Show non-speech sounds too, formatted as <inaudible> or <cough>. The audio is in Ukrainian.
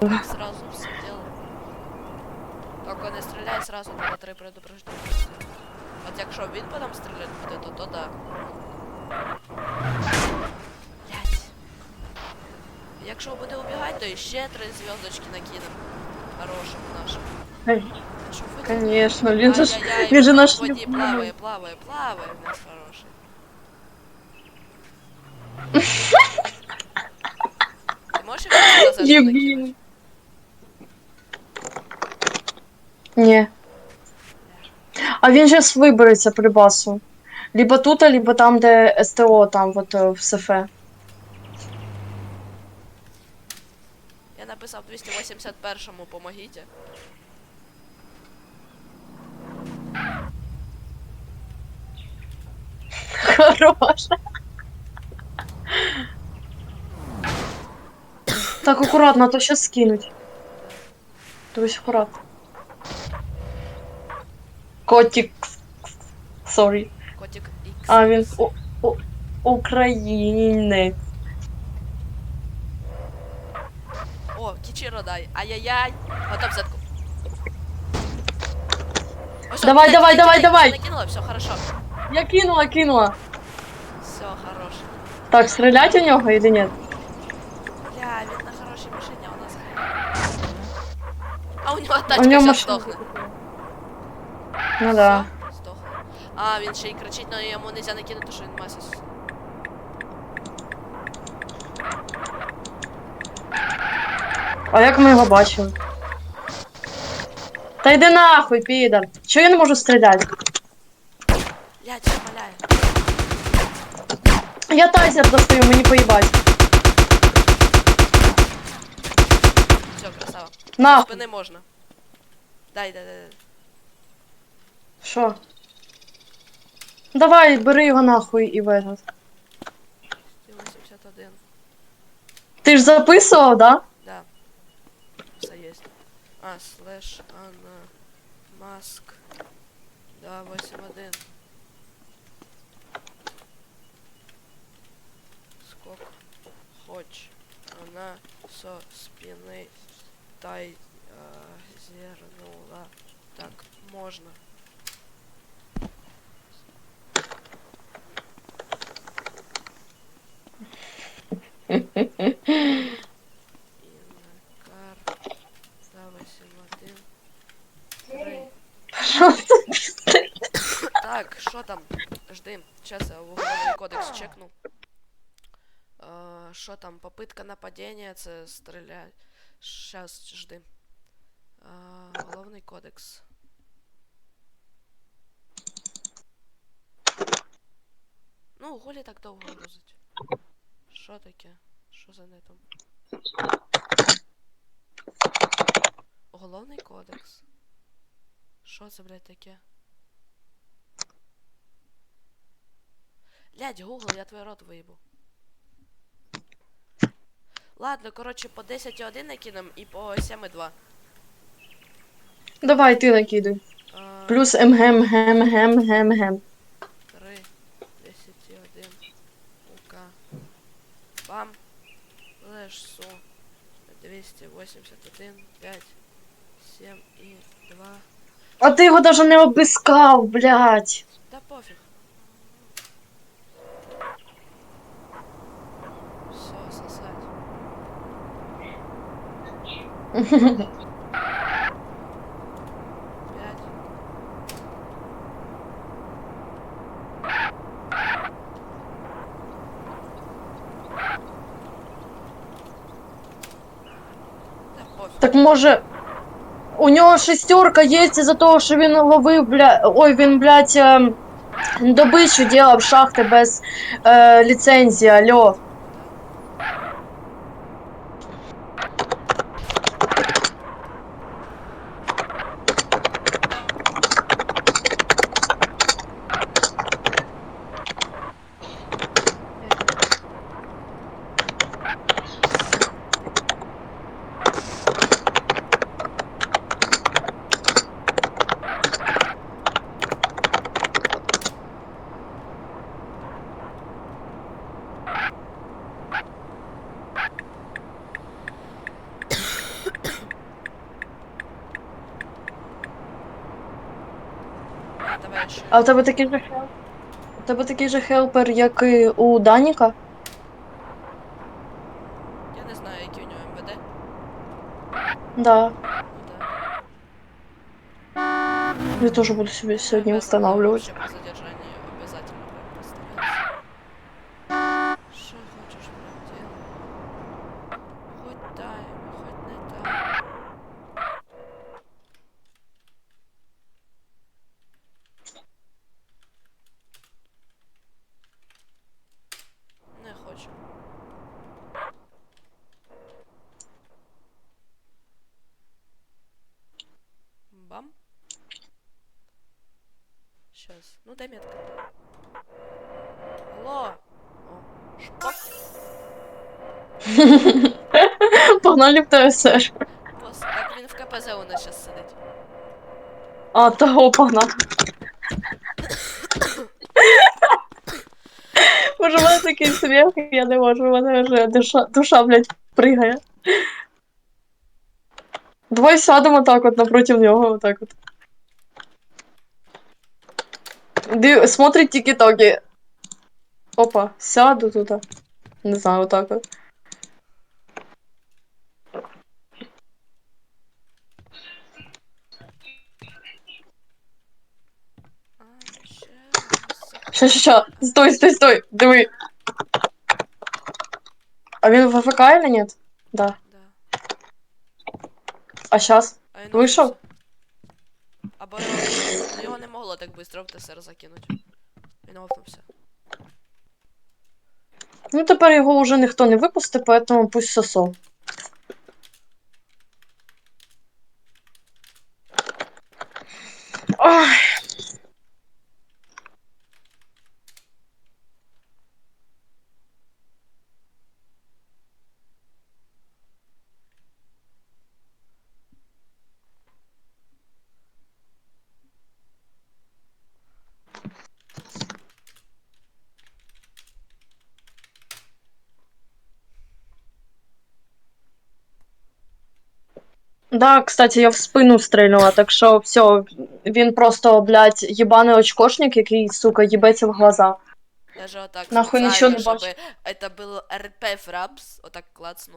Так сразу все делай. Только не стріляй сразу на три предупреждення. От якщо він по нам стріляти буде, то то да. Блять. Якщо буде убігати, то ще три зв'язочки накинем. Хорошим нашим. Ай, Що ви тут? Конечно, він же ж, Ай-яй-яй, він же в наш воді любимий. плаває, плаває, плаває в нас хороший. Ти можеш його назад закинути? Ні. А він же вибереться при басу. Либо тут, либо там, де СТО, там вот е, в Сефе. Я написав 281-му, помогите. Хороша. Так, акуратно, а то щас скинуть. Дивись, акуратно. Котик. Сорі. Котик X. А він у, у, українець. О, Кічіро дай. Ай-яй-яй. Готов взятку. Ось, Давай, кидай, давай, кидай, давай, кидай. давай. Накинула, все, хорошо. Я кинула, кинула. Все, хорош. Так, стрелять у нього или нет? Бля, він на хорошій машині, а у нас... А у нього у тачка нього вся машина. здохне. Ну да. Здохне. А, він ще й кричить, але йому нельзя накинути, що він масіс. А як ми його бачили? Та йди нахуй, підар. Чого я не можу стріляти? Я маляю. Я тайзер достаю, мені поїбать. Все, красава. Нахуй. Спини можна. Дай, дай, дай. дай. Що? Давай, бери його нахуй і в этот. 81. Ти ж записував, да? Да. Все есть. А, слэш, Анна, Маск. Да, 8-1. Скок. Хоч. Она со спины тай а, зернула. Так, можно. Інкар. Да, 8-1. Три. Що це? Так, що там? Жди. Сейчас я уголовний кодекс чекну. Е, Що там? Попитка нападения, це стрілять. Щас, жди. Е, Уголовний кодекс. Ну, голі так довго грузить. Що таке? Що за нетом? Уголовний кодекс. Що це, блядь, таке? Блядь, Google, я твій рот виїбу. Ладно, коротше, по 10,1 накинем і по 7,2. Давай, ти накидай. А, Плюс МГМ, гем, гем, гем, гем. 3, 10,1. УК. Бам. Флеш су. 281, 5, 7 і 2. А ти його даже не обискав, блядь. Да пофіг. Все, сосать. <laughs> Так може. У нього шестерка є із-за того, що він ловив, бля. Ой, він, блядь, ем, добичу делав шахти без е, ліцензії, алло. А у тебе такий же хелпер? У тебе такий же хелпер, як і у Даніка? Я не знаю, який у нього МВД. Да. Ну. Я теж буду собі сьогодні встановлювати. Сейчас. Ну дай метку. Алло. О, шпак. <laughs> Погнали в ТСР. Бос, так він в КПЗ у нас зараз сидить. А, того погнали. <laughs> Боже, у мене такий сміх, я не можу, у мене вже душа, душа блядь, пригає. Давай сядемо так от напротив нього, отак от. Див... Смотрить тікі-токи. Опа, сяду тут. Не знаю, отак от. А, щас. Ща, ща, ща. Стой, стой, стой. Диви. А він в АФК или нет? Да. Да. А сейчас? А він Вийшов? могло так быстро в ТСР закинуть. Він офнувся. Ну тепер його вже ніхто не випустить, поэтому пусть сосо. Да, кстати, я в спину стрельнула, так що все, він просто, блядь, їбаний очкошник, який, сука, їбеться в глаза. Даже отак Нахуй спеціально, нічого не щоб бачу. це був РП фрапс, отак клацну.